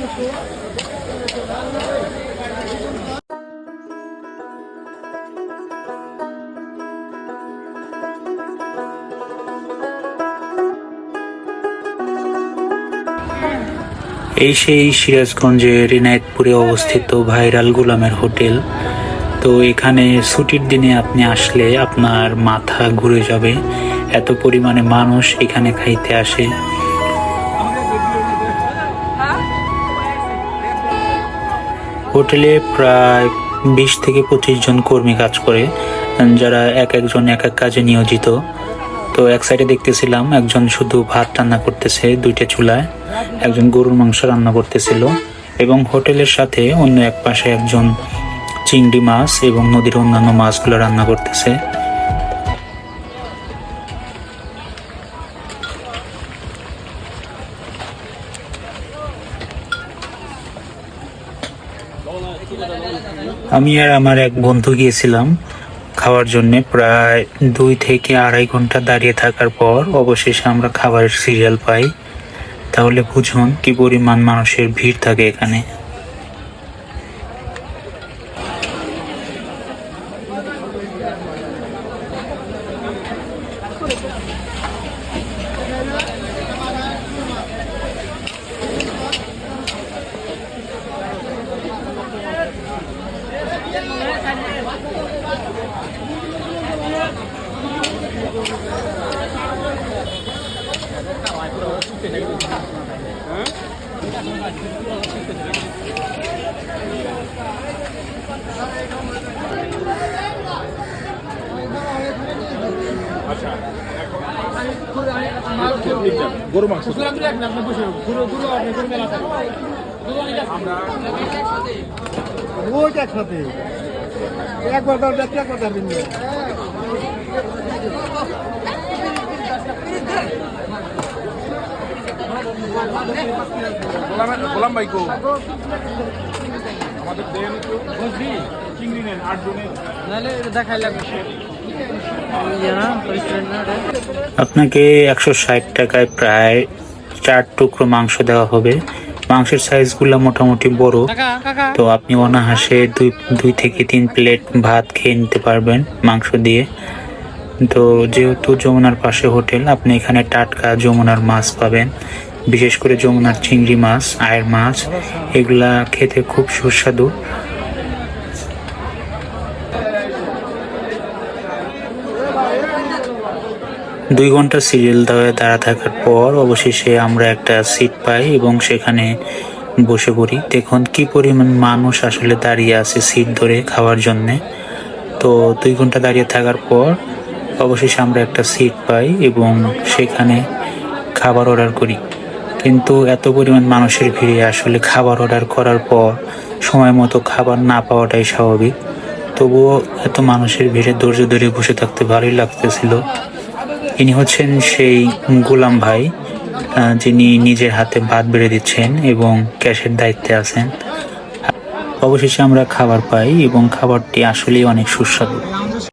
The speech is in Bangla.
এই সেই সিরাজগঞ্জের রিনায়তপুরে অবস্থিত ভাইরাল গোলামের হোটেল। তো এখানে ছুটির দিনে আপনি আসলে আপনার মাথা ঘুরে যাবে। এত পরিমাণে মানুষ এখানে খাইতে আসে। হোটেলে প্রায় বিশ থেকে পঁচিশ জন কর্মী কাজ করে যারা এক একজন এক এক কাজে নিয়োজিত। তো এক সাইডে দেখতেছিলাম একজন শুধু ভাত রান্না করতেছে দুইটা চুলায়, একজন গরুর মাংস রান্না করতেছিল এবং হোটেলের সাথে অন্য এক পাশে একজন চিংড়ি মাছ এবং নদীর অন্যান্য মাছগুলো রান্না করতেছে। আমি আর আমার এক বন্ধু গিয়েছিলাম খাওয়ার জন্য। প্রায় দুই থেকে আড়াই ঘণ্টা দাঁড়িয়ে থাকার পর অবশেষে আমরা খাবারের সিরিয়াল পাই। তাহলে বুঝুন কি পরিমাণ মানুষের ভিড় থাকে এখানে। গরু মাংস ওইটা একসাথে একবার দাও দাও গোলাম- গোলাম ভাই কো আমাদের দেন চিংড়ি নেন আট জনের। আপনাকে একশো ষাট টাকায় প্রায় চার টুকরো মাংস দেওয়া হবে। মাংসের সাইজগুলো মোটামুটি বড়। তো আপনি অনাহাসে দুই দুই থেকে তিন প্লেট ভাত খেয়ে নিতে পারবেন মাংস দিয়ে। তো যেহেতু যমুনার পাশে হোটেল আপনি এখানে টাটকা যমুনার মাছ পাবেন। বিশেষ করে যমুনার চিংড়ি মাছ আয়ের মাছ এগুলা খেতে খুব সুস্বাদু। দুই ঘণ্টা সিরিয়াল দেওয়া দাঁড়া থাকার পর অবশেষে আমরা একটা সিট পাই এবং সেখানে বসে পড়ি। দেখুন কি পরিমাণ মানুষ আসলে দাঁড়িয়ে আছে সিট ধরে খাওয়ার জন্যে। তো দুই ঘণ্টা দাঁড়িয়ে থাকার পর অবশেষে আমরা একটা সিট পাই এবং সেখানে খাবার অর্ডার করি। কিন্তু এত পরিমাণ মানুষের ভিড়ে আসলে খাবার অর্ডার করার পর সময় মতো খাবার না পাওয়াটাই স্বাভাবিক। তবুও এত মানুষের ভিড়ে ধৈর্য ধরে বসে থাকতে ভালোই লাগতেছিল। ইনি হচ্ছেন সেই গোলাম ভাই যিনি নিজের হাতে ভাত বেড়ে দিচ্ছেন এবং ক্যাশের দায়িত্বে আছেন। অবশেষে আমরা খাবার পাই এবং খাবারটি আসলেই অনেক সুস্বাদু।